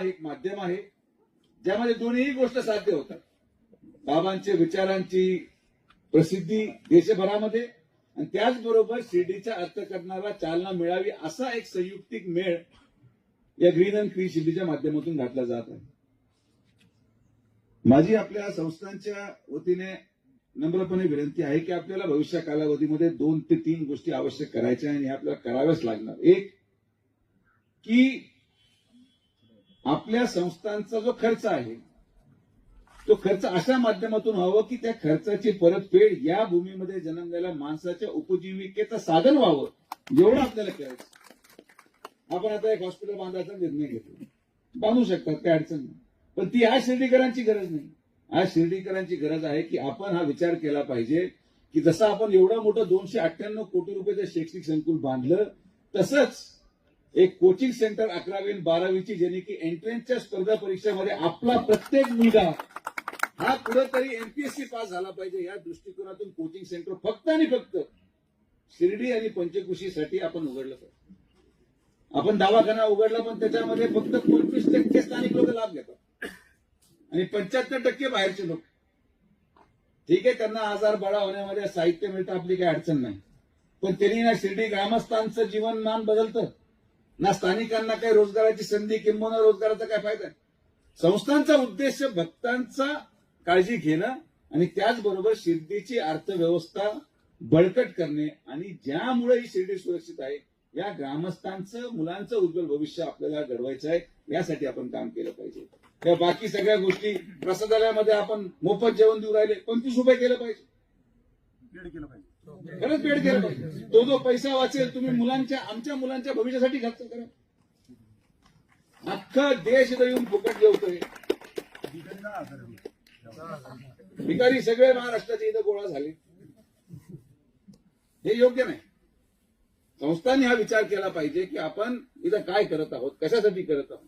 हे एक माध्यम आहे ज्यामध्ये दोन्ही गोष्ट साध्य होतात. बाबांच्या विचारांची प्रसिद्धी देशभरामध्ये आणि त्याचबरोबर शिर्डीच्या अर्थकरणाला चालना मिळावी असा एक संयुक्तिक मेळ या ग्रीन अँड क्रीन शिर्डीच्या माध्यमातून घातला जात आहे. माझी आपल्या संस्थांच्या वतीने नम्रपणे विनंती आहे की आपल्याला भविष्य कालावधीमध्ये दोन ते तीन गोष्टी आवश्यक करायच्या आणि हे आपल्याला कराव्याच लागणार. एक की आपल्या संस्थांचा जो खर्च आहे तो खर्च अशा माध्यमातून व्हावं की त्या खर्चाची परतफेड या भूमीमध्ये जन्मलेल्या माणसाच्या उपजीविकेचं साधन व्हावं एवढं आपल्याला करायचं आपण आता एक हॉस्पिटल बांधायचा निर्णय घेतो बांधू शकतात काही अडचण नाही. पण ती आज शिर्डीकरांची गरज नाही. आज शिर्डीकरांची गरज आहे की आपण हा विचार केला पाहिजे की जसं आपण एवढं मोठं दोनशे अठ्ठ्याण्णव कोटी रुपयाचं शैक्षणिक संकुल बांधलं तसंच एक कोचिंग सेंटर अकरावी आणि बारावीची ज्याने की एंट्रन्सच्या स्पर्धा परीक्षेमध्ये आपला प्रत्येक मुलगा हा कुठेतरी एमपीएससी पास झाला पाहिजे या दृष्टिकोनातून कोचिंग सेंटर फक्त आणि फक्त शिर्डी आणि पंचकृषीसाठी आपण उघडलं पाहिजे. आपण दवाखाना उघडला पण त्याच्यामध्ये फक्त पंचवीस टक्के स्थानिक लोक लाभ घेतात. आणि पंच्याहत्तर टक्के बाहेरचे लोक. ठीक आहे त्यांना आजार बळा होण्यामध्ये साहित्य मिळतं आपली काही अडचण नाही. पण त्यांनी ना शिर्डी ग्रामस्थांचं जीवनमान बदलतं. ना स्थानिकांना काही रोजगाराची संधी किंवा रोजगाराचा काय फायदा संस्थांचा उद्देश भक्तांचा काळजी घेणं आणि त्याचबरोबर शिर्डीची अर्थव्यवस्था बळकट करणे आणि ज्यामुळे ही शिर्डी सुरक्षित आहे या ग्रामस्थांचं मुलांचं उज्ज्वल भविष्य आपल्याला घडवायचं आहे यासाठी आपण काम केलं पाहिजे. या बाकी सगळ्या गोष्टी प्रसादालयामध्ये आपण मोफत जेवण देऊ राहिले पंचवीस रुपये केलं पाहिजे. पेड केलं पाहिजे. खरंच पेड केलं पाहिजे. तो जो पैसा वाचेल तुम्ही मुलांच्या आमच्या मुलांच्या भविष्यासाठी खर्च करा. अख्खा देश इथं येऊन फुकट जेवतोय. भिकारी सगळे महाराष्ट्राचे इथं गोळा झाले. हे योग्य नाही. संस्थांनी हा विचार केला पाहिजे की आपण इथं काय करत आहोत कशासाठी करत आहोत.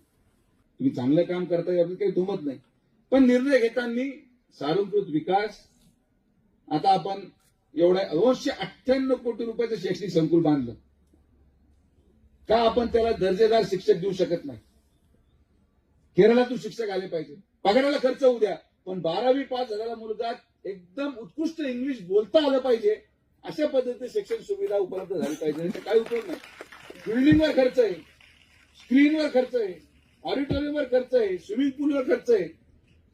तुम्ही चांगलं काम करता याबद्दल काही दुमत नाही. पण निर्णय घेताना सारंकृत विकास आता आपण एवढ्या दोनशे अठ्ठ्याण्णव कोटी रुपयाचं शैक्षणिक संकुल बांधलं. का आपण त्याला दर्जेदार शिक्षक देऊ शकत नाही? केरळातून शिक्षक आले पाहिजे. पगाराला खर्च होऊ द्या पण बारावी पास झालेला मुलगा एकदम उत्कृष्ट इंग्लिश बोलता आलं पाहिजे. अशा पद्धतीने शिक्षण सुविधा उपलब्ध झाली पाहिजे. काय काही उपयोग नाही. बिल्डिंगवर खर्च आहे. स्क्रीनवर खर्च आहे. ऑडिटोरियमवर खर्च आहे. स्विमिंग पूलवर खर्च आहे.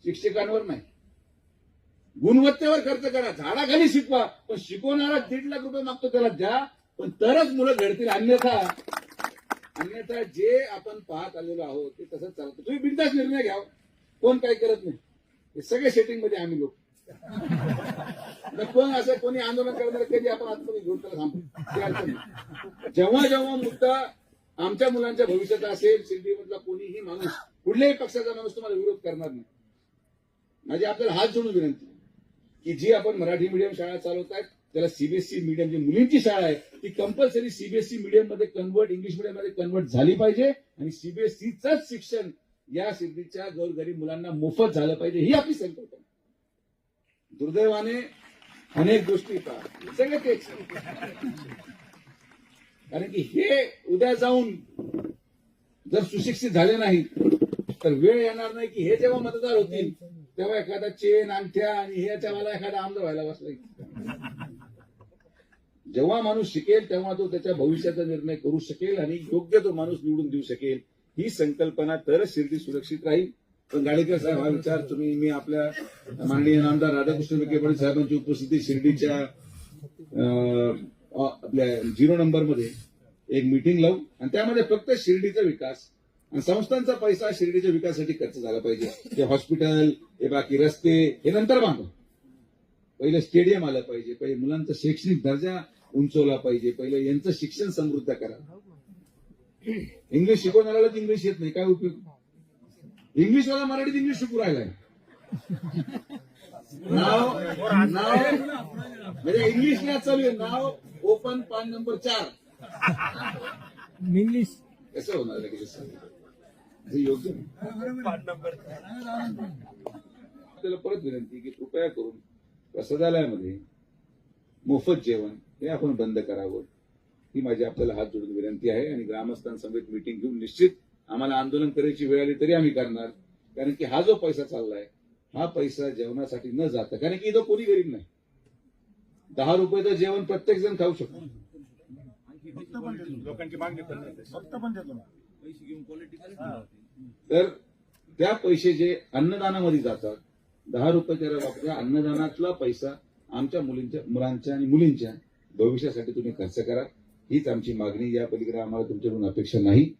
शिक्षकांवर नाही. गुणवत्तेवर खर्च करा. झाडाखाली शिकवा. पण शिकवणारा दीड लाख रुपये मागतो त्याला द्या. पण तरच मुलं घडतील. अन्यथा अन्यथा जे आपण पाहत आलेलो आहोत ते तसंच चालतं. तुम्ही बिंदास निर्णय घ्या. कोण काही करत नाही. हे सगळे सेटिंगमध्ये आम्ही लोक. आता कोण असं कोणी आंदोलन करणार कधी आपण आतमध्ये घेऊन त्याला ते जेव्हा जेव्हा मुद्दा आमच्या मुलांच्या भविष्याचा असेल शिर्डीमधला कोणीही माणूस कुठल्याही पक्षाचा माणूस तुम्हाला विरोध करणार नाही. माझी आपल्याला हात जोडून विनंती की जी आपण मराठी मीडियम शाळा चालवत आहेत त्याला सीबीएसई मीडियम जी मुलींची शाळा आहे ती कंपल्सरी सीबीएसई मीडियममध्ये कन्वर्ट इंग्लिश मीडियममध्ये कन्वर्ट झाली पाहिजे आणि सीबीएसईचंच शिक्षण या सिद्धीच्या गोरगरीब मुलांना मोफत झालं पाहिजे ही आपली संकल्पना दुर्दैवाने अनेक गोष्टी पहा सगळे तेच कारण की हे उद्या जाऊन जर सुशिक्षित झाले नाही तर वेळ येणार नाही की हे जेव्हा मतदार होतील तेव्हा एखादा चेन अंगठ्या आणि ह्याच्या मला एखादा आमदार व्हायला बसला जेव्हा माणूस शिकेल तेव्हा तो त्याच्या भविष्याचा निर्णय करू शकेल आणि योग्य तो माणूस निवडून देऊ शकेल ही संकल्पना तरच शिर्डी सुरक्षित राहील. पण गाडेकर साहेब हा विचार तुम्ही मी आपल्या माननीय नामदार राधाकृष्ण विखे पाटील साहेबांची उपस्थिती शिर्डीच्या आपल्या झिरो नंबरमध्ये एक मीटिंग लावू. आणि त्यामध्ये फक्त शिर्डीचा विकास आणि संस्थांचा पैसा शिर्डीच्या विकासासाठी खर्च झाला पाहिजे. हे हॉस्पिटल हे बाकी रस्ते हे नंतर बांधू पहिलं स्टेडियम आलं पाहिजे पहिले मुलांचा शैक्षणिक दर्जा उंचवला पाहिजे पहिलं यांचं शिक्षण समृद्ध करा. इंग्लिश शिकवणाऱ्यालाच इंग्लिश येत नाही काय उपयोग? इंग्लिशवाला मराठीत इंग्लिश शिकू राहिलाय. नाव नाव म्हणजे इंग्लिश मॅच चालू आहे नाव ओपन पान नंबर चार. इंग्लिश. कसं होणार लगेच? हे योग्य आपल्याला परत विनंती की कृपया करून प्रसादालयामध्ये मोफत जेवण हे आपण बंद करावं. ही माझी आपल्याला हात जोडून विनंती आहे आणि ग्रामस्थांसमेत मिटिंग घेऊन निश्चित आम्हाला आंदोलन करायची वेळ आली तरी आम्ही करणार. कारण की हा जो पैसा चाललाय हा पैसा जेवणासाठी न जाता कारण की इथं कोणी गरीब नाही. दहा रुपयाचं जेवण प्रत्येक जण खाऊ शकतो. फक्त पण देतो. लोकांची मागणी पण फक्त पण देतो ना. हा. तर त्या पैसे जे अन्नदानामध्ये जातात दहा रुपयाच्या वापरा अन्नदानातला पैसा आमच्या मुलींच्या मुलांच्या आणि मुलींच्या भविष्यासाठी तुम्ही खर्च करा. हीच आमची मागणी या पलीकडे आम्हाला तुमच्याकडून अपेक्षा नाही.